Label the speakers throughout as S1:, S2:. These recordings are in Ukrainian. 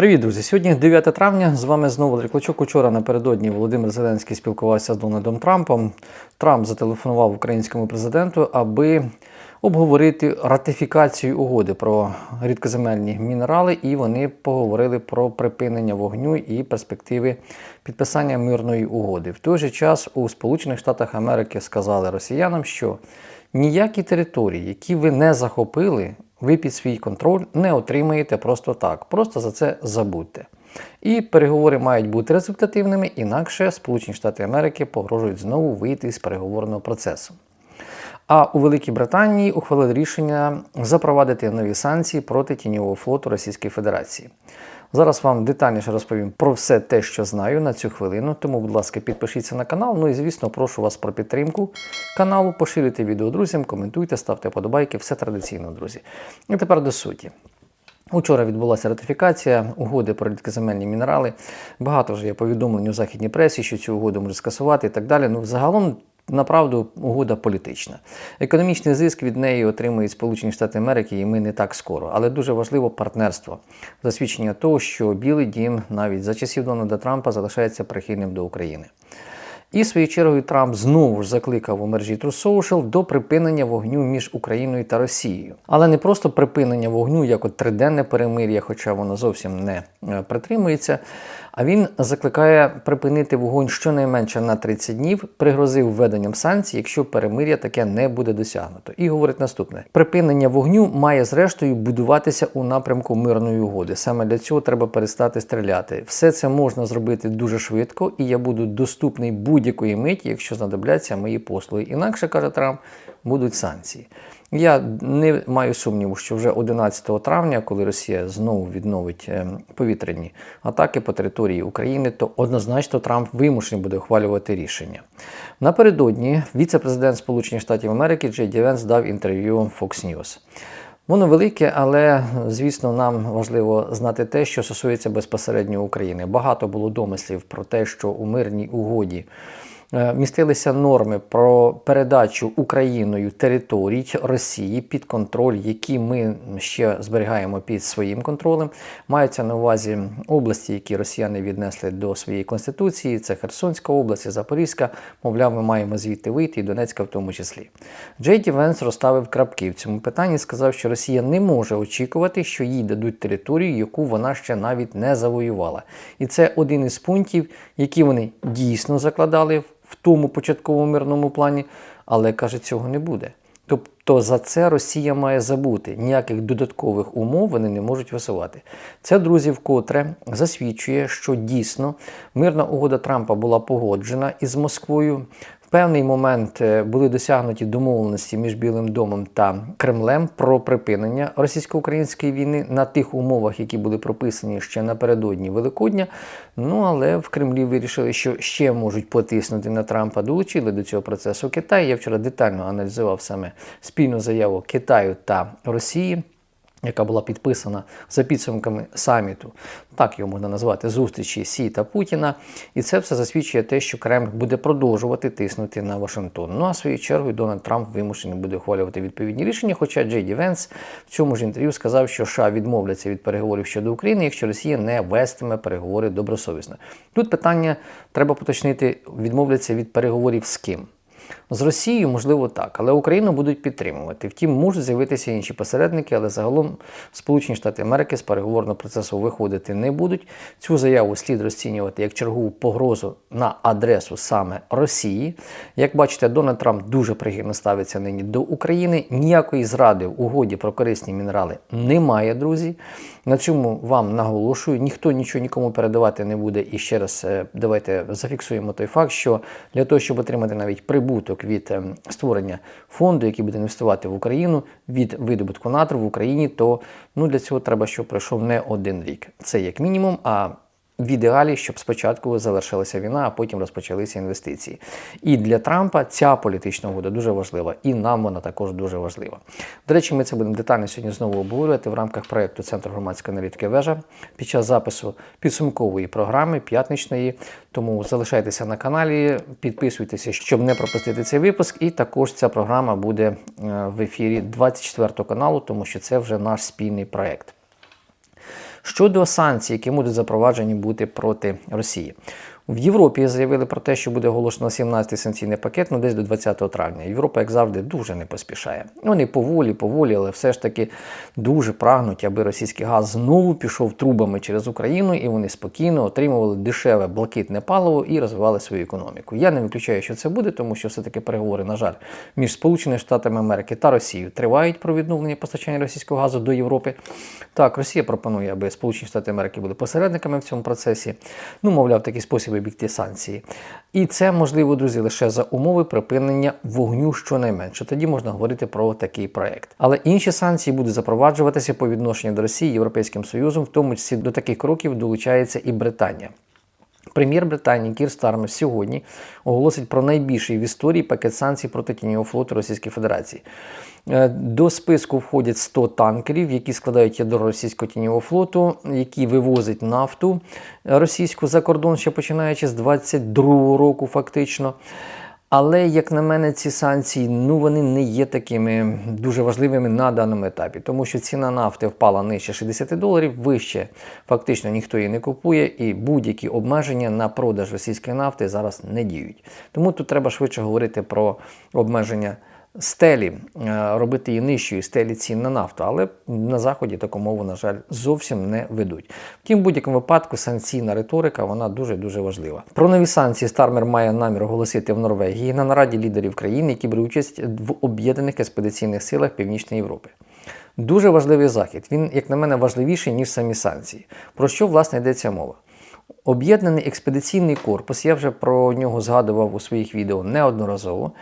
S1: Привіт, друзі! Сьогодні 9 травня. З вами знову Валерій Клочок. Учора напередодні Володимир Зеленський спілкувався з Дональдом Трампом. Трамп зателефонував українському президенту, аби обговорити ратифікацію угоди про рідкоземельні мінерали, і вони поговорили про припинення вогню і перспективи підписання мирної угоди. В той же час у Сполучених Штатах Америки сказали росіянам, що ніякі території, які ви не захопили, ви під свій контроль не отримаєте просто так. Просто за це забудьте. І переговори мають бути результативними, інакше Сполучені Штати Америки погрожують знову вийти з переговорного процесу. А у Великій Британії ухвалили рішення запровадити нові санкції проти тіньового флоту Російської Федерації. Зараз вам детальніше розповім про все те, що знаю на цю хвилину. Тому, будь ласка, підпишіться на канал. Ну і звісно, прошу вас про підтримку каналу, поширюйте відео друзям, коментуйте, ставте подобайки, все традиційно, друзі. І тепер до суті. Учора відбулася ратифікація угоди про рідкоземельні мінерали. Багато вже є повідомлень у західній пресі, що цю угоду може скасувати і так далі. Ну, загалом. Направду, угода політична. Економічний зиск від неї отримують Сполучені Штати Америки, і ми не так скоро. Але дуже важливо партнерство, засвідчення того, що Білий Дім навіть за часів Дональда Трампа залишається прихильним до України. І своєю чергою Трамп знову ж закликав у мережі True Social до припинення вогню між Україною та Росією. Але не просто припинення вогню, як от триденне перемир'я, хоча воно зовсім не е, притримується. А він закликає припинити вогонь щонайменше на 30 днів, пригрозив введенням санкцій, якщо перемир'я таке не буде досягнуто. І говорить наступне: припинення вогню має зрештою будуватися у напрямку мирної угоди. Саме для цього треба перестати стріляти. Все це можна зробити дуже швидко, і я буду доступний будь-якої миті, якщо знадобляться мої послуги. Інакше каже Трамп, будуть санкції. Я не маю сумніву, що вже 11 травня, коли Росія знову відновить е, повітряні атаки по території України, то однозначно Трамп вимушений буде ухвалювати рішення. Напередодні віце-президент Сполучених Штатів Америки Джей Ді Венс дав інтерв'ю Fox News. Воно велике, але звісно, нам важливо знати те, що стосується безпосередньо України. Багато було домислів про те, що у мирній угоді. Е, містилися норми про передачу Україною територій Росії під контроль, які ми ще зберігаємо під своїм контролем. Маються на увазі області, які росіяни віднесли до своєї конституції. Це Херсонська область, Запорізька. Мовляв, ми маємо звідти вийти, і Донецька в тому числі. Джей Венс розставив крапки в цьому питанні. Сказав, що Росія не може очікувати, що їй дадуть територію, яку вона ще навіть не завоювала. І це один із пунктів, які вони дійсно закладали в в тому початковому мирному плані, але каже, цього не буде. Тобто за це Росія має забути. Ніяких додаткових умов вони не можуть висувати. Це, друзі, вкотре засвідчує, що дійсно мирна угода Трампа була погоджена із Москвою певний момент е, були досягнуті домовленості між Білим домом та Кремлем про припинення російсько-української війни на тих умовах, які були прописані ще напередодні Великодня. Ну але в Кремлі вирішили, що ще можуть потиснути на Трампа. Долучили до цього процесу Китай. Я вчора детально аналізував саме спільну заяву Китаю та Росії яка була підписана за підсумками саміту, так його можна назвати, зустрічі Сі та Путіна. І це все засвідчує те, що Кремль буде продовжувати тиснути на Вашингтон. Ну а своєю чергою Дональд Трамп вимушений буде ухвалювати відповідні рішення. Хоча Джей Ді Венс в цьому ж інтерв'ю сказав, що США відмовляться від переговорів щодо України, якщо Росія не вестиме переговори добросовісно. Тут питання треба поточнити: відмовляться від переговорів з ким. З Росією, можливо, так, але Україну будуть підтримувати. Втім, можуть з'явитися інші посередники, але загалом Сполучені Штати Америки з переговорного процесу виходити не будуть. Цю заяву слід розцінювати як чергову погрозу на адресу саме Росії. Як бачите, Дональд Трамп дуже пригідно ставиться нині до України. Ніякої зради в угоді про корисні мінерали немає, друзі. На цьому вам наголошую, ніхто нічого нікому передавати не буде. І ще раз е, давайте зафіксуємо той факт, що для того, щоб отримати навіть прибуток від ем, створення фонду, який буде інвестувати в Україну від видобутку натру в Україні, то ну для цього треба, щоб пройшов не один рік. Це як мінімум. а в ідеалі, щоб спочатку завершилася війна, а потім розпочалися інвестиції. І для Трампа ця політична угода дуже важлива, і нам вона також дуже важлива. До речі, ми це будемо детально сьогодні знову обговорювати в рамках проєкту Центру громадської аналітики вежа під час запису підсумкової програми п'ятничної. Тому залишайтеся на каналі, підписуйтеся, щоб не пропустити цей випуск. І також ця програма буде е, в ефірі 24 каналу, тому що це вже наш спільний проєкт. Щодо санкцій, які будуть запроваджені бути проти Росії. В Європі заявили про те, що буде оголошено 17-й санкційний пакет ну, десь до 20 травня. Європа, як завжди, дуже не поспішає. Вони поволі, поволі, але все ж таки дуже прагнуть, аби російський газ знову пішов трубами через Україну, і вони спокійно отримували дешеве блакитне паливо і розвивали свою економіку. Я не виключаю, що це буде, тому що все-таки переговори, на жаль, між Сполученими Штатами Америки та Росією тривають про відновлення постачання російського газу до Європи. Так, Росія пропонує, аби Сполучені Штати Америки були посередниками в цьому процесі. Ну, мовляв, такий спосіб обійти санкції. І це можливо, друзі, лише за умови припинення вогню щонайменше. Тоді можна говорити про такий проект. Але інші санкції будуть запроваджуватися по відношенню до Росії Європейським Союзом, в тому числі до таких кроків долучається і Британія. Прем'єр Британії Кір Стармер сьогодні оголосить про найбільший в історії пакет санкцій проти тіньового флоту Російської Федерації. Е, До списку входять 100 танкерів, які складають ядро російського тіньового флоту, які вивозять нафту російську за кордон, ще починаючи з 22 року, фактично. Але, як на мене, ці санкції ну вони не є такими дуже важливими на даному етапі, тому що ціна нафти впала нижче 60 доларів, вище фактично ніхто її не купує, і будь-які обмеження на продаж російської нафти зараз не діють. Тому тут треба швидше говорити про обмеження стелі, е, робити її нижчою стелі цін на нафту, але на заході таку мову, на жаль, зовсім не ведуть. Втім, в будь-якому випадку санкційна риторика вона дуже дуже важлива. Про нові санкції Стармер має намір оголосити в Норвегії на нараді лідерів країн, які беруть участь в об'єднаних експедиційних силах Північної Європи. Дуже важливий захід. Він, як на мене, важливіший ніж самі санкції. Про що власне йдеться мова? Об'єднаний експедиційний корпус, я вже про нього згадував у своїх відео неодноразово.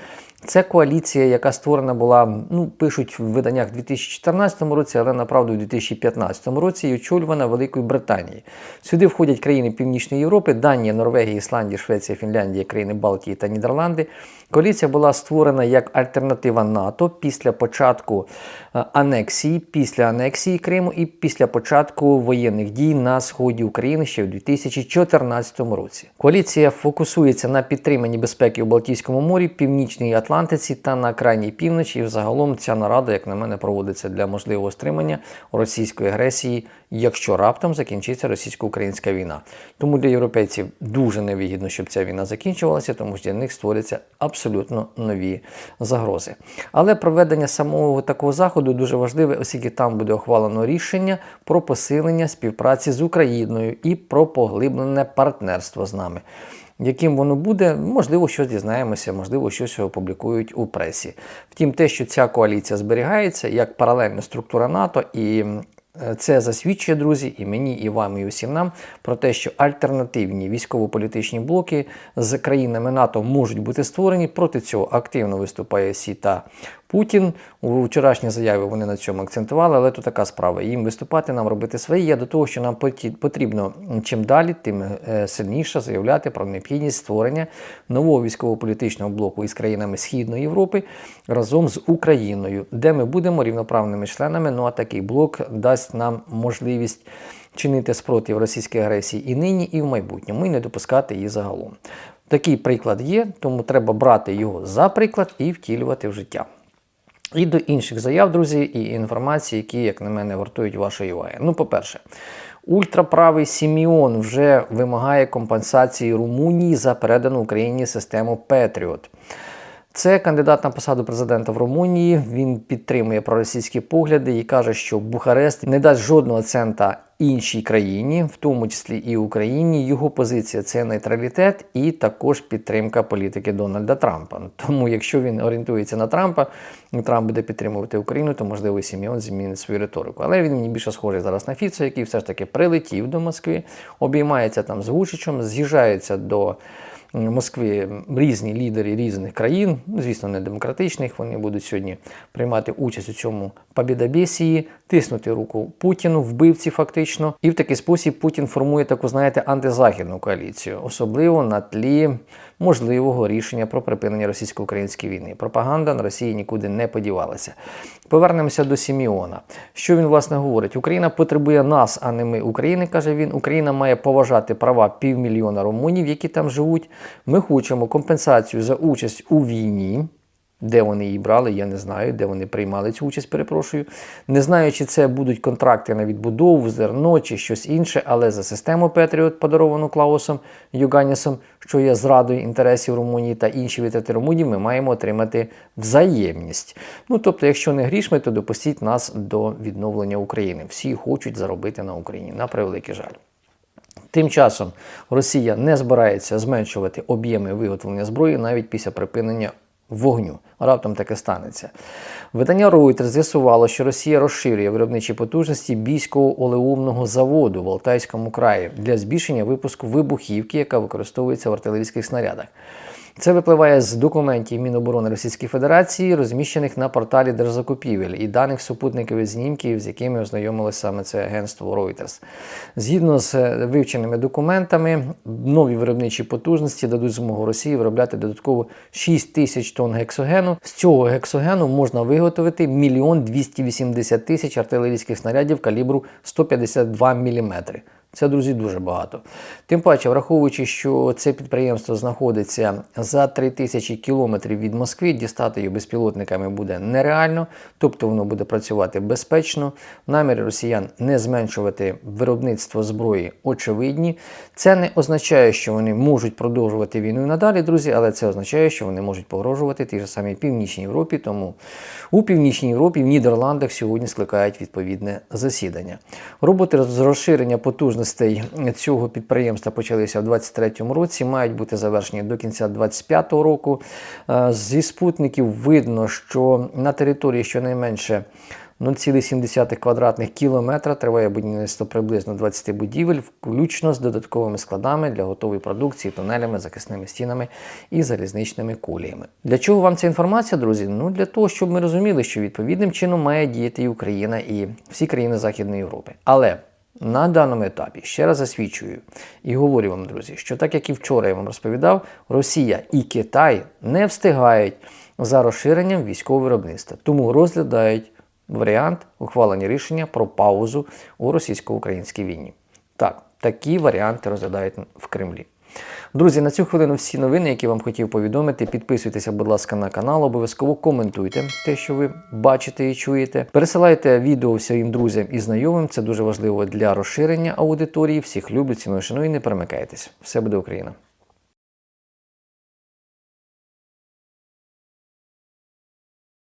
S1: Це коаліція, яка створена була, ну пишуть в виданнях у 2014 році, але направду у 2015 році і очолювана Великою Британією. Сюди входять країни Північної Європи, Данія, Норвегія, Ісландія, Швеція, Фінляндія, країни Балтії та Нідерланди. Коаліція була створена як альтернатива НАТО після початку е, анексії, після анексії Криму і після початку воєнних дій на сході України ще в 2014 році. Коаліція фокусується на підтриманні безпеки у Балтійському морі, Північній Атлантиці та на крайній півночі. І взагалом ця нарада, як на мене, проводиться для можливого стримання російської агресії, якщо раптом закінчиться російсько-українська війна. Тому для європейців дуже невигідно, щоб ця війна закінчувалася, тому що для них створюються абсолютно нові загрози. Але проведення самого такого заходу дуже важливе, оскільки там буде ухвалено рішення про посилення співпраці з Україною і про поглиблене партнерство з нами. Яким воно буде, можливо, щось дізнаємося, можливо, щось опублікують у пресі. Втім, те, що ця коаліція зберігається як паралельна структура НАТО, і це засвідчує, друзі, і мені, і вам, і усім нам про те, що альтернативні військово-політичні блоки з країнами НАТО можуть бути створені. Проти цього активно виступає Сі та Путін. У вчорашній заяві вони на цьому акцентували, але то така справа. Їм виступати, нам робити своє. Я до того, що нам потрібно чим далі, тим е, сильніше заявляти про необхідність створення нового військово-політичного блоку із країнами Східної Європи разом з Україною, де ми будемо рівноправними членами. Ну а такий блок дасть нам можливість чинити спротив російській агресії і нині, і в майбутньому, і не допускати її загалом. Такий приклад є, тому треба брати його за приклад і втілювати в життя. І до інших заяв, друзі, і інформації, які, як на мене, вартують вашої уваги. Ну, по-перше, ультраправий Сіміон вже вимагає компенсації Румунії за передану Україні систему Петріот. Це кандидат на посаду президента в Румунії. Він підтримує проросійські погляди і каже, що Бухарест не дасть жодного цента іншій країні, в тому числі і Україні. Його позиція це нейтралітет і також підтримка політики Дональда Трампа. Тому, якщо він орієнтується на Трампа, Трамп буде підтримувати Україну, то можливо і змінить свою риторику. Але він мені більше схожий зараз на Фіцо, який все ж таки прилетів до Москви, обіймається там з Вучичем, з'їжджається до. Москви різні лідери різних країн, звісно, не демократичних. Вони будуть сьогодні приймати участь у цьому побідобєсії, тиснути руку Путіну, вбивці фактично. І в такий спосіб Путін формує таку, знаєте, антизахідну коаліцію, особливо на тлі можливого рішення про припинення російсько-української війни. Пропаганда на Росії нікуди не подівалася. Повернемося до Сіміона. Що він власне говорить? Україна потребує нас, а не ми України, каже він. Україна має поважати права півмільйона румунів, які там живуть. Ми хочемо компенсацію за участь у війні. Де вони її брали, я не знаю, де вони приймали цю участь, перепрошую. Не знаю, чи це будуть контракти на відбудову, зерно чи щось інше, але за систему Петріот, подаровану Клаусом Юганісом, що є зрадою інтересів Румунії та інші витрати Румунії, ми маємо отримати взаємність. Ну тобто, якщо не грішми, то допустіть нас до відновлення України. Всі хочуть заробити на Україні, на превеликий жаль. Тим часом Росія не збирається зменшувати об'єми виготовлення зброї навіть після припинення вогню. Раптом таке станеться. Видання Reuters з'ясувало, що Росія розширює виробничі потужності бійського олеумного заводу в Алтайському краї для збільшення випуску вибухівки, яка використовується в артилерійських снарядах. Це випливає з документів Міноборони Російської Федерації, розміщених на порталі держзакупівель і даних супутникових знімків, з якими ознайомилося саме це агентство Reuters. Згідно з е, вивченими документами, нові виробничі потужності дадуть змогу Росії виробляти додатково 6 тисяч тонн гексогену. З цього гексогену можна виготовити 1 280 тисяч артилерійських снарядів калібру 152 мм. Це, друзі, дуже багато. Тим паче, враховуючи, що це підприємство знаходиться за 3000 кілометрів від Москви, дістати його безпілотниками буде нереально, тобто воно буде працювати безпечно. Наміри росіян не зменшувати виробництво зброї очевидні. Це не означає, що вони можуть продовжувати війну надалі, друзі, але це означає, що вони можуть погрожувати тій же самій Північній Європі. Тому у Північній Європі, в Нідерландах сьогодні скликають відповідне засідання. Роботи з розширення потужностей цього підприємства почалися в 2023 році, мають бути завершені до кінця 2025 року. Е, Зі спутників видно, що на території щонайменше 0,7 квадратних кілометра триває будівництво приблизно 20 будівель, включно з додатковими складами для готової продукції, тунелями, захисними стінами і залізничними коліями. Для чого вам ця інформація, друзі? Ну для того, щоб ми розуміли, що відповідним чином має діяти і Україна, і всі країни Західної Європи. Але на даному етапі ще раз засвідчую і говорю вам, друзі, що так як і вчора я вам розповідав, Росія і Китай не встигають за розширенням військового виробництва, тому розглядають варіант ухвалення рішення про паузу у російсько-українській війні. Так, такі варіанти розглядають в Кремлі. Друзі, на цю хвилину всі новини, які вам хотів повідомити. Підписуйтеся, будь ласка, на канал, обов'язково коментуйте те, що ви бачите і чуєте. Пересилайте відео своїм друзям і знайомим. Це дуже важливо для розширення аудиторії. Всіх люблю, ціную, шаную і не перемикайтесь. Все буде Україна!